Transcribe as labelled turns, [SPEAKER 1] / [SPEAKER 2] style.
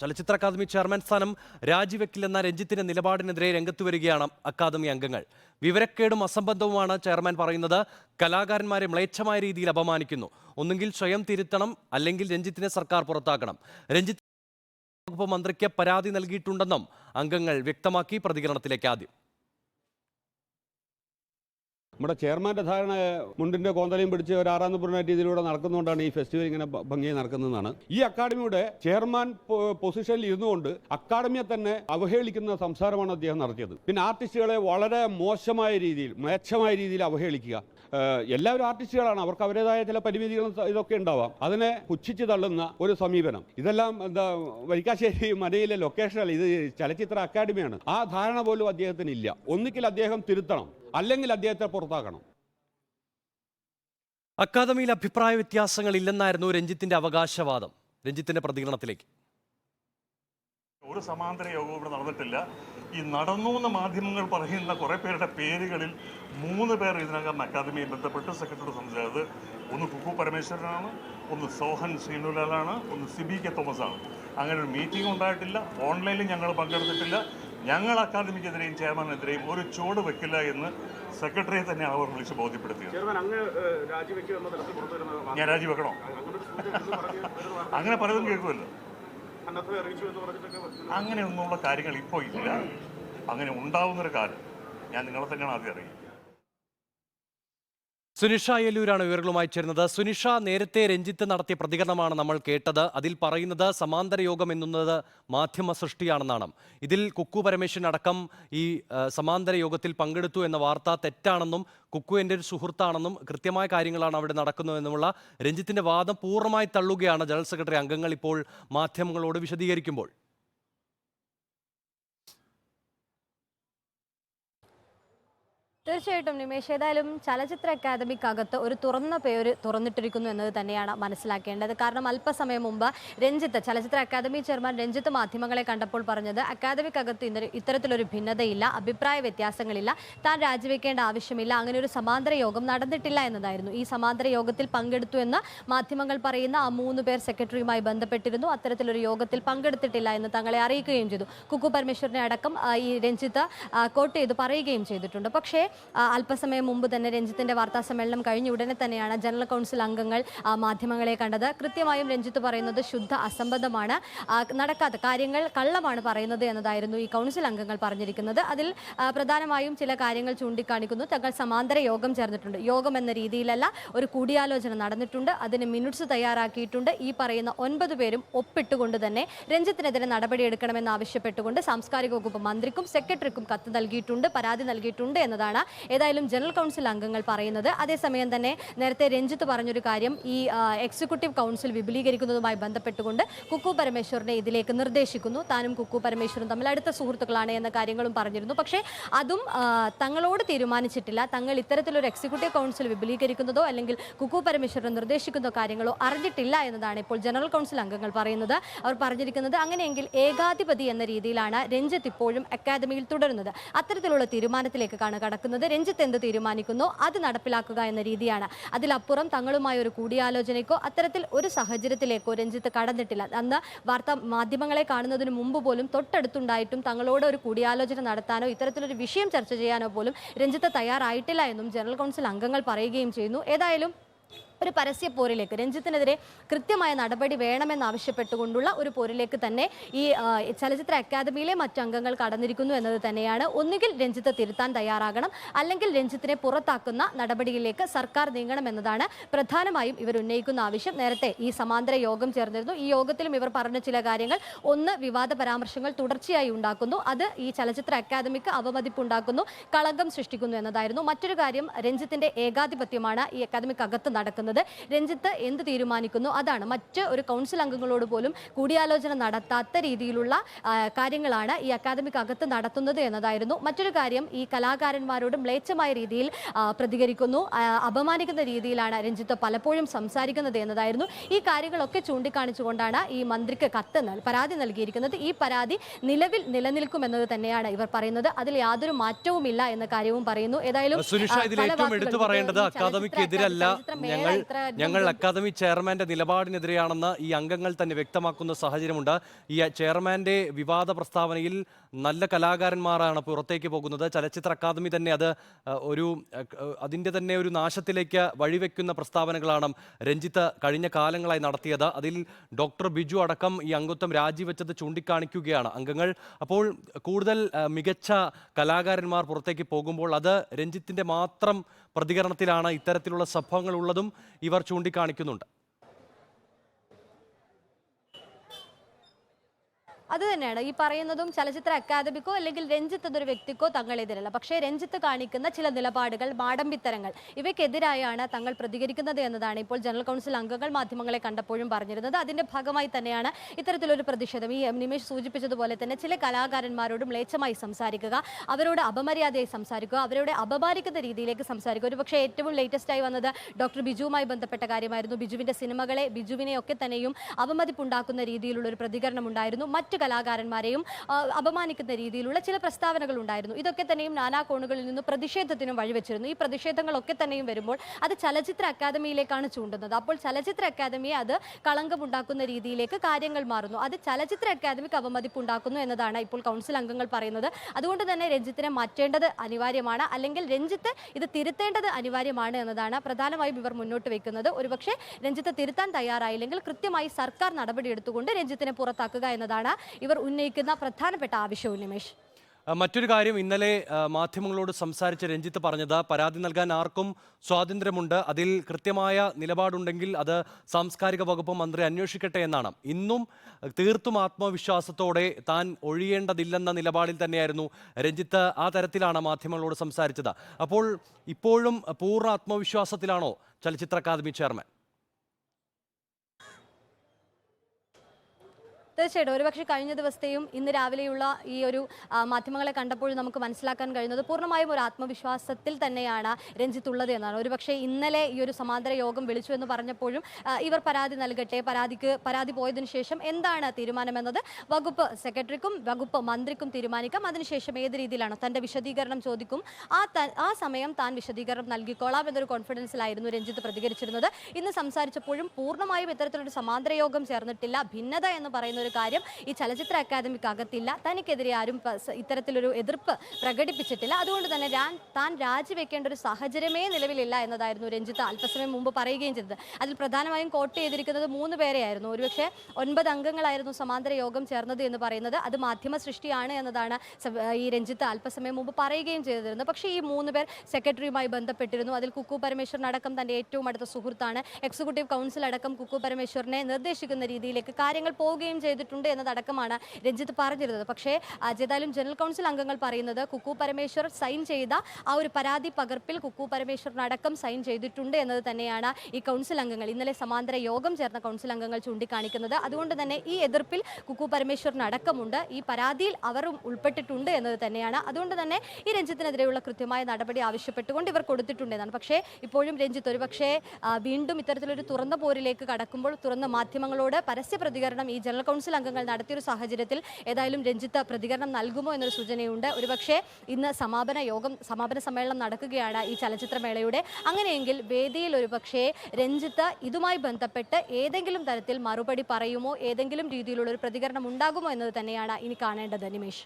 [SPEAKER 1] ചലച്ചിത്ര academy chairman സ്ഥാനം രാജിവെക്കില്ലെന്ന രഞ്ജിത്തിന്റെ നിലപാടിനെതിരെ രംഗത്ത് വരികയാണ് അക്കാദമി അംഗങ്ങൾ. വിവരക്കേടും അസംബന്ധവുമാണ് ചെയർമാൻ പറയുന്നത്. കലാകാരന്മാരെ മ്ലേച്ഛമായ രീതിയിൽ അപമാനിക്കുന്നു. ഒന്നുകിൽ സ്വയം തിരുത്തണം അല്ലെങ്കിൽ രഞ്ജിത്തിനെ സർക്കാർ പുറത്താക്കണം. രഞ്ജിത്ത് വകുപ്പ് മന്ത്രിക്ക് പരാതി നൽകിയിട്ടുണ്ടെന്നും അംഗങ്ങൾ വ്യക്തമാക്കി പ്രതികരണത്തിലേക്ക് ആദ്യം.
[SPEAKER 2] നമ്മുടെ ചെയർമാന്റെ ധാരണ മുണ്ടിന്റെ കോന്തലയും പിടിച്ച് ഒരു ആറാം നമ്പറിന രീതിയിലൂടെ നടക്കുന്നതുകൊണ്ടാണ് ഈ ഫെസ്റ്റിവൽ ഇങ്ങനെ ഭംഗിയായി നടക്കുന്നതെന്നാണ്. ഈ അക്കാഡമിയുടെ ചെയർമാൻ പൊസിഷനിൽ ഇരുന്നുകൊണ്ട് അക്കാഡമിയെ തന്നെ അവഹേളിക്കുന്ന സംസാരമാണ് അദ്ദേഹം നടത്തിയത്. പിന്നെ ആർട്ടിസ്റ്റുകളെ വളരെ മോശമായ രീതിയിൽ മേച്ഛമായ രീതിയിൽ അവഹേളിക്കുക. എല്ലാവരും ആർട്ടിസ്റ്റുകളാണ്. അവർക്ക് അവരുടേതായ ചില പരിമിതികളും ഇതൊക്കെ ഉണ്ടാവാം. അതിനെ പുച്ഛിച്ച് തള്ളുന്ന ഒരു സമീപനം. ഇതെല്ലാം എന്താ വരിക്കാശ്ശേരി മനയിലെ ലൊക്കേഷനല്ല ഇത് ചലച്ചിത്ര അക്കാദമിയാണ് ആ ധാരണ പോലും അദ്ദേഹത്തിന് ഇല്ല. ഒന്നുകിൽ അദ്ദേഹം തിരുത്തണം. അല്ലെങ്കിൽ അദ്ദേഹത്തെ പുറത്താക്കണം.
[SPEAKER 1] അക്കാദമിയിൽ അഭിപ്രായ വ്യത്യാസങ്ങൾ ഇല്ലെന്നായിരുന്നു രഞ്ജിത്തിന്റെ അവകാശവാദം. രഞ്ജിത്തിന്റെ പ്രതികരണത്തിലേക്ക്.
[SPEAKER 3] ഒരു സമാന്തര യോഗവും ഇവിടെ നടന്നിട്ടില്ല. ഈ നടന്നു എന്ന് മാധ്യമങ്ങൾ പറയുന്ന കുറേ പേരുടെ പേരുകളിൽ മൂന്ന് പേർ ഇതിനകം അക്കാദമിയെ ബന്ധപ്പെട്ട് സെക്രട്ടറി സംസാരിച്ചത് ഒന്ന് കുക്കു പരമേശ്വരനാണ് ഒന്ന് സോഹൻ ശ്രീനുലാലാണ് ഒന്ന് സിബി കെ തോമസ് ആണ് അങ്ങനെ ഒരു മീറ്റിംഗ് ഉണ്ടായിട്ടില്ല. ഓൺലൈനിൽ ഞങ്ങൾ പങ്കെടുത്തിട്ടില്ല. ഞങ്ങൾ അക്കാദമിക്കെതിരെയും ചെയർമാനെതിരെയും ഒരു ചുവട് വെക്കില്ല എന്ന് സെക്രട്ടറിയെ തന്നെ അവർ വിളിച്ച് ബോധ്യപ്പെടുത്തിയത്
[SPEAKER 4] വാർത്ത
[SPEAKER 3] ഞാൻ രാജിവെക്കണോ?
[SPEAKER 4] അങ്ങനെ
[SPEAKER 3] പലതും കേൾക്കുമല്ലോ. അങ്ങനെയൊന്നുമുള്ള കാര്യങ്ങൾ ഇപ്പോൾ ഇല്ല. അങ്ങനെ ഉണ്ടാവുന്നൊരു കാലം. ഞാൻ നിങ്ങളെ തന്നെയാണ് ആദ്യം അറിയുക.
[SPEAKER 1] സുനിഷ അയ്യല്ലൂരാണ് വിവരങ്ങളുമായി ചേരുന്നത്. സുനിഷ നേരത്തെ രഞ്ജിത്ത് നടത്തിയ പ്രതികരണമാണ് നമ്മൾ കേട്ടത്. അതിൽ പറയുന്നത് സമാന്തര യോഗം എന്നുള്ളത് മാധ്യമ സൃഷ്ടിയാണെന്നാണ്. ഇതിൽ കുക്കു പരമേശ്വരൻ അടക്കം ഈ സമാന്തര യോഗത്തിൽ പങ്കെടുത്തു എന്ന വാർത്ത തെറ്റാണെന്നും കുക്കു എന്റെ ഒരു സുഹൃത്താണെന്നും കൃത്യമായ കാര്യങ്ങളാണ് അവിടെ നടക്കുന്നതെന്നുമുള്ള രഞ്ജിത്തിന്റെ വാദം പൂർണമായി തള്ളുകയാണ് ജനറൽ സെക്രട്ടറി അംഗങ്ങൾ ഇപ്പോൾ മാധ്യമങ്ങളോട് വിശദീകരിക്കുമ്പോൾ.
[SPEAKER 5] തീർച്ചയായിട്ടും നിമേഷ് ഏതായാലും ചലച്ചിത്ര അക്കാദമിക്കകത്ത് ഒരു തുറന്ന പേര് തുറന്നിട്ടിരിക്കുന്നു എന്നത് തന്നെയാണ് മനസ്സിലാക്കേണ്ടത്. കാരണം അല്പസമയം മുമ്പ് രഞ്ജിത്ത് ചലച്ചിത്ര അക്കാദമി ചെയർമാൻ രഞ്ജിത്ത് മാധ്യമങ്ങളെ കണ്ടപ്പോൾ പറഞ്ഞത് അക്കാദമിക്കകത്ത് ഇന്ന് ഇത്തരത്തിലൊരു ഭിന്നതയില്ല അഭിപ്രായ വ്യത്യാസങ്ങളില്ല താൻ രാജിവെക്കേണ്ട ആവശ്യമില്ല അങ്ങനെ ഒരു സമാന്തര യോഗം നടന്നിട്ടില്ല എന്നതായിരുന്നു. ഈ സമാന്തര യോഗത്തിൽ പങ്കെടുത്തു എന്ന് മാധ്യമങ്ങൾ പറയുന്ന ആ മൂന്ന് പേർ സെക്രട്ടറിയുമായി ബന്ധപ്പെട്ടിരുന്നു. അത്തരത്തിലൊരു യോഗത്തിൽ പങ്കെടുത്തിട്ടില്ല എന്ന് തങ്ങളെ അറിയിക്കുകയും ചെയ്തു. കുക്കു പരമേശ്വരനെ അടക്കം ഈ രഞ്ജിത്ത് കോട്ട് ചെയ്ത് പറയുകയും ചെയ്തിട്ടുണ്ട്. പക്ഷേ അല്പസമയം മുമ്പ് തന്നെ രഞ്ജിത്തിന്റെ വാർത്താ സമ്മേളനം കഴിഞ്ഞ ഉടനെ തന്നെയാണ് ജനറൽ കൗൺസിൽ അംഗങ്ങൾ മാധ്യമങ്ങളെ കണ്ടത്. കൃത്യമായും രഞ്ജിത്ത് പറയുന്നത് ശുദ്ധ അസംബന്ധമാണ്. നടക്കാത്ത കാര്യങ്ങൾ കള്ളമാണ് പറയുന്നത് എന്നതായിരുന്നു ഈ കൗൺസിൽ അംഗങ്ങൾ പറഞ്ഞിരിക്കുന്നത്. അതിൽ പ്രധാനമായും ചില കാര്യങ്ങൾ ചൂണ്ടിക്കാണിക്കുന്നു. തങ്ങൾ സമാന്തര യോഗം ചേർന്നിട്ടുണ്ട്. യോഗം എന്ന രീതിയിലല്ല ഒരു കൂടിയാലോചന നടന്നിട്ടുണ്ട്. അതിന് മിനിറ്റ്സ് തയ്യാറാക്കിയിട്ടുണ്ട്. ഈ പറയുന്ന ഒൻപത് പേരും ഒപ്പിട്ടുകൊണ്ട് തന്നെ രഞ്ജിത്തിനെതിരെ നടപടിയെടുക്കണമെന്ന് ആവശ്യപ്പെട്ടുകൊണ്ട് സാംസ്കാരിക വകുപ്പ് മന്ത്രിക്കും സെക്രട്ടറിക്കും കത്ത് നൽകിയിട്ടുണ്ട് പരാതി നൽകിയിട്ടുണ്ട് എന്നതാണ് ഏതായാലും ജനറൽ കൗൺസിൽ അംഗങ്ങൾ പറയുന്നത് അതേസമയം തന്നെ നേരത്തെ രഞ്ജിത്ത് പറഞ്ഞൊരു കാര്യം ഈ എക്സിക്യൂട്ടീവ് കൗൺസിൽ വിപുലീകരിക്കുന്നതുമായി ബന്ധപ്പെട്ടുകൊണ്ട് കുക്കു പരമേശ്വരനെ ഇതിലേക്ക് നിർദ്ദേശിക്കുന്നു. താനും കുക്കു പരമേശ്വരും തമ്മിൽ അടുത്ത സുഹൃത്തുക്കളാണ് എന്ന കാര്യങ്ങളും പറഞ്ഞിരുന്നു. പക്ഷേ അതും തങ്ങളോട് തീരുമാനിച്ചിട്ടില്ല. തങ്ങൾ ഇത്തരത്തിലൊരു എക്സിക്യൂട്ടീവ് കൗൺസിൽ വിപുലീകരിക്കുന്നതോ അല്ലെങ്കിൽ കുക്കു പരമേശ്വരൻ നിർദ്ദേശിക്കുന്ന കാര്യങ്ങളോ അറിഞ്ഞിട്ടില്ല എന്നതാണ് ഇപ്പോൾ ജനറൽ കൗൺസിൽ അംഗങ്ങൾ പറയുന്നത്. അവർ പറഞ്ഞിരിക്കുന്നത് അങ്ങനെയെങ്കിൽ ഏകാധിപതി എന്ന രീതിയിലാണ് രഞ്ജിത്ത് ഇപ്പോഴും അക്കാദമിയിൽ തുടരുന്നത്. അത്തരത്തിലുള്ള തീരുമാനത്തിലേക്കാണ് കടക്കുന്നത് രഞ്ജിത്ത് എന്ത് തീരുമാനിക്കുന്നു? അത് നടപ്പിലാക്കുക എന്ന രീതിയാണ്. അതിലപ്പുറം തങ്ങളുമായ ഒരു കൂടിയാലോചനയ്ക്കോ അത്തരത്തിൽ ഒരു സാഹചര്യത്തിലേക്കോ രഞ്ജിത്ത് കടന്നിട്ടില്ല. അന്ന് വാർത്താ മാധ്യമങ്ങളെ കാണുന്നതിന് മുമ്പ് പോലും തൊട്ടടുത്തുണ്ടായിട്ടും തങ്ങളോട് ഒരു കൂടിയാലോചന നടത്താനോ ഇത്തരത്തിലൊരു വിഷയം ചർച്ച ചെയ്യാനോ പോലും രഞ്ജിത്ത് തയ്യാറായിട്ടില്ല എന്നും ജനറൽ കൗൺസിൽ അംഗങ്ങൾ പറയുകയും ചെയ്യുന്നു. ഏതായാലും ഒരു പരസ്യ പോരിലേക്ക് രഞ്ജിത്തിനെതിരെ കൃത്യമായ നടപടി വേണമെന്നാവശ്യപ്പെട്ടുകൊണ്ടുള്ള ഒരു പോരിലേക്ക് തന്നെ ഈ ചലച്ചിത്ര അക്കാദമിയിലെ മറ്റു അംഗങ്ങൾ കടന്നിരിക്കുന്നു എന്നത് തന്നെയാണ്. ഒന്നുകിൽ രഞ്ജിത്ത് തിരുത്താൻ തയ്യാറാകണം അല്ലെങ്കിൽ രഞ്ജിത്തിനെ പുറത്താക്കുന്ന നടപടിയിലേക്ക് സർക്കാർ നീങ്ങണം എന്നതാണ് പ്രധാനമായും ഇവർ ഉന്നയിക്കുന്ന ആവശ്യം. നേരത്തെ ഈ സമാന്തര യോഗം ചേർന്നിരുന്നു. ഈ യോഗത്തിലും ഇവർ പറഞ്ഞ ചില കാര്യങ്ങൾ ഒന്ന് വിവാദ പരാമർശങ്ങൾ തുടർച്ചയായി ഉണ്ടാക്കുന്നു. അത് ഈ ചലച്ചിത്ര അക്കാദമിക്ക് അവമതിപ്പുണ്ടാക്കുന്നു കളങ്കം സൃഷ്ടിക്കുന്നു എന്നതായിരുന്നു. മറ്റൊരു കാര്യം രഞ്ജിത്തിന്റെ ഏകാധിപത്യമാണ് ഈ അക്കാദമിക്ക് അകത്ത് നടക്കുന്നത്. രഞ്ജിത്ത് എന്ത് തീരുമാനിക്കുന്നു? അതാണ് മറ്റ് ഒരു കൗൺസിൽ അംഗങ്ങളോട് പോലും കൂടിയാലോചന നടത്താത്ത രീതിയിലുള്ള കാര്യങ്ങളാണ് ഈ അക്കാദമിക്ക് അകത്ത് നടത്തുന്നത് എന്നതായിരുന്നു. മറ്റൊരു കാര്യം ഈ കലാകാരന്മാരോട് മ്ലേച്ഛമായ രീതിയിൽ പ്രതികരിക്കുന്നു. അപമാനിക്കുന്ന രീതിയിലാണ് രഞ്ജിത്ത് പലപ്പോഴും സംസാരിക്കുന്നത് എന്നതായിരുന്നു. ഈ കാര്യങ്ങളൊക്കെ ചൂണ്ടിക്കാണിച്ചുകൊണ്ടാണ് ഈ മന്ത്രിക്ക് കത്ത് പരാതി നൽകിയിരിക്കുന്നത്. ഈ പരാതി നിലവിൽ നിലനിൽക്കുമെന്നത് തന്നെയാണ് ഇവർ പറയുന്നത്. അതിൽ യാതൊരു മാറ്റവുമില്ല എന്ന കാര്യവും പറയുന്നു. ഏതായാലും
[SPEAKER 1] എടുത്തു പറയേണ്ടത് അക്കാദമിക്കെതിരല്ല ഞങ്ങൾ ഞങ്ങൾ അക്കാദമി ചെയർമാന്റെ നിലപാടിനെതിരെയാണെന്ന് ഈ അംഗങ്ങൾ തന്നെ വ്യക്തമാക്കുന്ന സാഹചര്യമുണ്ട്. ഈ ചെയർമാന്റെ വിവാദ പ്രസ്താവനയിൽ നല്ല കലാകാരന്മാരാണ് പുറത്തേക്ക് പോകുന്നത്. ചലച്ചിത്ര അക്കാദമി തന്നെ അത് ഒരു അതിന്റെ അതിന്റെ തന്നെ ഒരു നാശത്തിലേക്ക് വഴിവെക്കുന്ന പ്രസ്താവനകളാണ് രഞ്ജിത്ത് കഴിഞ്ഞ കാലങ്ങളായി നടത്തിയത്. അതിൽ ഡോക്ടർ ബിജു അടക്കം ഈ അംഗത്വം രാജിവെച്ചത് ചൂണ്ടിക്കാണിക്കുകയാണ് അംഗങ്ങൾ. അപ്പോൾ കൂടുതൽ മികച്ച കലാകാരന്മാർ പുറത്തേക്ക് പോകുമ്പോൾ അത് രഞ്ജിത്തിന്റെ മാത്രം പ്രതികരണത്തിലാണ് ഇത്തരത്തിലുള്ള സംഭവങ്ങൾ ഉള്ളതും ഇവർ ചൂണ്ടിക്കാണിക്കുന്നുണ്ട്.
[SPEAKER 5] അത് തന്നെയാണ്. ഈ പറയുന്നതും ചലച്ചിത്ര അക്കാദമിക്കോ അല്ലെങ്കിൽ രഞ്ജിത്ത് എന്നൊരു വ്യക്തിക്കോ തങ്ങളെതിരല്ല പക്ഷേ രഞ്ജിത്ത് കാണിക്കുന്ന ചില നിലപാടുകൾ മാടമ്പിത്തരങ്ങൾ ഇവയ്ക്കെതിരായാണ് തങ്ങൾ പ്രതികരിക്കുന്നത് എന്നതാണ് ഇപ്പോൾ ജനറൽ കൗൺസിൽ അംഗങ്ങൾ മാധ്യമങ്ങളെ കണ്ടപ്പോഴും പറഞ്ഞിരുന്നത്. അതിന്റെ ഭാഗമായി തന്നെയാണ് ഇത്തരത്തിലൊരു പ്രതിഷേധം. ഈ നിമേഷ് സൂചിപ്പിച്ചതുപോലെ തന്നെ ചില കലാകാരന്മാരോട് മ്ലേച്ഛമായി സംസാരിക്കുക അവരോട് അപമര്യാദയായി സംസാരിക്കുക അവരോട് അപമാനിക്കുന്ന രീതിയിലേക്ക് സംസാരിക്കുക. ഒരു പക്ഷേ ഏറ്റവും ലേറ്റസ്റ്റ് ആയി വന്നത് ഡോക്ടർ ബിജുവുമായി ബന്ധപ്പെട്ട കാര്യമായിരുന്നു. ബിജുവിന്റെ സിനിമകളെ ബിജുവിനെയൊക്കെ തന്നെയും അവമതിപ്പുണ്ടാക്കുന്ന രീതിയിലുള്ള ഒരു പ്രതികരണം ഉണ്ടായിരുന്നു. മറ്റു കലാകാരന്മാരെയും അപമാനിക്കുന്ന രീതിയിലുള്ള ചില പ്രസ്താവനകൾ ഉണ്ടായിരുന്നു. ഇതൊക്കെ തന്നെയും നാനാ കോണുകളിൽ നിന്ന് പ്രതിഷേധത്തിനും വഴിവെച്ചിരുന്നു. ഈ പ്രതിഷേധങ്ങളൊക്കെ തന്നെയും വരുമ്പോൾ അത് ചലച്ചിത്ര അക്കാദമിയിലേക്കാണ് ചൂണ്ടുന്നത്. അപ്പോൾ ചലച്ചിത്ര അക്കാദമിയെ അത് കളങ്കമുണ്ടാക്കുന്ന രീതിയിലേക്ക് കാര്യങ്ങൾ മാറുന്നു. അത് ചലച്ചിത്ര അക്കാദമിക്ക് അവമതിപ്പ് ഉണ്ടാക്കുന്നു എന്നതാണ് ഇപ്പോൾ കൗൺസിൽ അംഗങ്ങൾ പറയുന്നത്. അതുകൊണ്ട് തന്നെ രഞ്ജിത്തിനെ മാറ്റേണ്ടത് അനിവാര്യമാണ്. അല്ലെങ്കിൽ രഞ്ജിത്ത് ഇത് തിരുത്തേണ്ടത് അനിവാര്യമാണ് എന്നതാണ് പ്രധാനമായും ഇവർ മുന്നോട്ട് വെക്കുന്നത്. ഒരുപക്ഷെ രഞ്ജിത്ത് തിരുത്താൻ തയ്യാറായില്ലെങ്കിൽ കൃത്യമായി സർക്കാർ നടപടിയെടുത്തുകൊണ്ട് രഞ്ജിത്തിനെ പുറത്താക്കുക എന്നതാണ് ഇവർ ഉന്നയിക്കുന്ന പ്രധാനപ്പെട്ട ആവശ്യവും നിമേഷ്.
[SPEAKER 1] മറ്റൊരു കാര്യം ഇന്നലെ മാധ്യമങ്ങളോട് സംസാരിച്ച രഞ്ജിത്ത് പറഞ്ഞത് പരാതി നൽകാൻ ആർക്കും സ്വാതന്ത്ര്യമുണ്ട്. അതിൽ കൃത്യമായ നിലപാടുണ്ടെങ്കിൽ അത് സാംസ്കാരിക വകുപ്പ് മന്ത്രി അന്വേഷിക്കട്ടെ എന്നാണ്. ഇന്നും തീർത്തും ആത്മവിശ്വാസത്തോടെ താൻ ഒഴിയേണ്ടതില്ലെന്ന നിലപാടിൽ തന്നെയായിരുന്നു രഞ്ജിത്ത് ആ തരത്തിലാണ് മാധ്യമങ്ങളോട് സംസാരിച്ചത്. അപ്പോൾ ഇപ്പോഴും പൂർണ ആത്മവിശ്വാസത്തിലാണോ ചലച്ചിത്ര അക്കാദമി ചെയർമാൻ?
[SPEAKER 5] തീർച്ചയായിട്ടും. ഒരുപക്ഷെ കഴിഞ്ഞ ദിവസത്തെയും ഇന്ന് രാവിലെയുള്ള ഈ ഒരു മാധ്യമങ്ങളെ കണ്ടപ്പോൾ നമുക്ക് മനസ്സിലാക്കാൻ കഴിയുന്നത് പൂർണമായും ഒരു ആത്മവിശ്വാസത്തിൽ തന്നെയാണ് രഞ്ജിത്ത് ഉള്ളത് എന്നാണ്. ഒരുപക്ഷെ ഇന്നലെ ഈ ഒരു സമാന്തര യോഗം വിളിച്ചു എന്ന് പറഞ്ഞപ്പോഴും ഇവർ പരാതി നൽകട്ടെ പരാതിക്ക് പരാതി പോയതിനു ശേഷം എന്താണ് തീരുമാനമെന്നത് വകുപ്പ് സെക്രട്ടറിക്കും വകുപ്പ് മന്ത്രിക്കും തീരുമാനിക്കാം. അതിനുശേഷം ഏത് രീതിയിലാണ് തന്റെ വിശദീകരണം ചോദിക്കും. ആ ആ സമയം താൻ വിശദീകരണം നൽകിക്കോളാം എന്നൊരു കോൺഫിഡൻസിലായിരുന്നു രഞ്ജിത്ത് പ്രതികരിച്ചിരുന്നത്. ഇന്ന് സംസാരിച്ചപ്പോഴും പൂർണമായും ഇത്തരത്തിലൊരു സമാന്തര യോഗം ചേർന്നിട്ടില്ല. ഭിന്നത എന്ന് പറയുന്ന ഒരു കാര്യം ഈ ചലച്ചിത്ര അക്കാദമിക്ക് അകത്തില്ല. തനിക്കെതിരെ ആരും ഇത്തരത്തിലൊരു എതിർപ്പ് പ്രകടിപ്പിച്ചിട്ടില്ല. അതുകൊണ്ട് തന്നെ താൻ രാജിവെക്കേണ്ട ഒരു സാഹചര്യമേ നിലവിലില്ല എന്നതായിരുന്നു രഞ്ജിത്ത് അല്പസമയം മുമ്പ് പറയുകയും ചെയ്തത്. അതിൽ പ്രധാനമായും കോട്ട് ചെയ്തിരിക്കുന്നത് മൂന്ന് പേരെയായിരുന്നു. ഒരുപക്ഷെ ഒൻപത് അംഗങ്ങളായിരുന്നു സമാന്തര യോഗം ചേർന്നത് എന്ന് പറയുന്നത്. അത് മാധ്യമ സൃഷ്ടിയാണ് എന്നതാണ് ഈ രഞ്ജിത്ത് അല്പസമയം മുമ്പ് പറയുകയും ചെയ്തിരുന്നത്. പക്ഷേ ഈ മൂന്ന് പേർ സെക്രട്ടറിയുമായി ബന്ധപ്പെട്ടിരുന്നു. അതിൽ കുക്കു പരമേശ്വരൻ അടക്കം തന്റെ ഏറ്റവും അടുത്ത സുഹൃത്താണ്. എക്സിക്യൂട്ടീവ് കൗൺസിൽ അടക്കം കുക്കു പരമേശ്വരനെ നിർദ്ദേശിക്കുന്ന രീതിയിലേക്ക് കാര്യങ്ങൾ പോവുകയും ചെയ്തിട്ടുണ്ട് എന്നതടക്കമാണ് രഞ്ജിത്ത് പറഞ്ഞിരുന്നത്. പക്ഷേ ഏതായാലും ജനറൽ കൗൺസിൽ അംഗങ്ങൾ പറയുന്നത് കുക്കു പരമേശ്വർ സൈൻ ചെയ്ത ആ ഒരു പരാതി പകർപ്പിൽ കുക്കു പരമേശ്വറിനടക്കം സൈൻ ചെയ്തിട്ടുണ്ട് എന്നത് തന്നെയാണ് ഈ കൗൺസിൽ അംഗങ്ങൾ ഇന്നലെ സമാന്തര യോഗം ചേർന്ന കൗൺസിൽ അംഗങ്ങൾ ചൂണ്ടിക്കാണിക്കുന്നത്. അതുകൊണ്ട് തന്നെ ഈ എതിർപ്പിൽ കുക്കു പരമേശ്വറിനടക്കമുണ്ട് ഈ പരാതിയിൽ അവരും ഉൾപ്പെട്ടിട്ടുണ്ട് എന്നത് തന്നെയാണ്. അതുകൊണ്ട് തന്നെ ഈ രഞ്ജിത്തിനെതിരെയുള്ള കൃത്യമായ നടപടി ആവശ്യപ്പെട്ടുകൊണ്ട് ഇവർ കൊടുത്തിട്ടുണ്ട് എന്നാണ്. പക്ഷേ ഇപ്പോഴും രഞ്ജിത്ത് ഒരുപക്ഷേ വീണ്ടും ഇത്തരത്തിലൊരു തുറന്ന പോരിലേക്ക് കടക്കുമ്പോൾ തുറന്ന മാധ്യമങ്ങളോട് പരസ്യ പ്രതികരണം ഈ ജനറൽ കൗൺസിൽ അംഗങ്ങൾ നടത്തിയൊരു സാഹചര്യത്തിൽ ഏതായാലും രഞ്ജിത്ത് പ്രതികരണം നൽകുമോ എന്നൊരു സൂചനയുണ്ട്. ഒരുപക്ഷെ ഇന്ന് സമാപന യോഗം സമാപന സമ്മേളനം നടക്കുകയാണ് ഈ ചലച്ചിത്രമേളയുടെ അങ്ങനെയെങ്കിൽ വേദിയിൽ ഒരുപക്ഷെ രഞ്ജിത്ത് ഇതുമായി ബന്ധപ്പെട്ട് ഏതെങ്കിലും തരത്തിൽ മറുപടി പറയുമോ? ഏതെങ്കിലും രീതിയിലുള്ള ഒരു പ്രതികരണം ഉണ്ടാകുമോ എന്നത് തന്നെയാണ് ഇനി കാണേണ്ടത്. നിമേഷ്.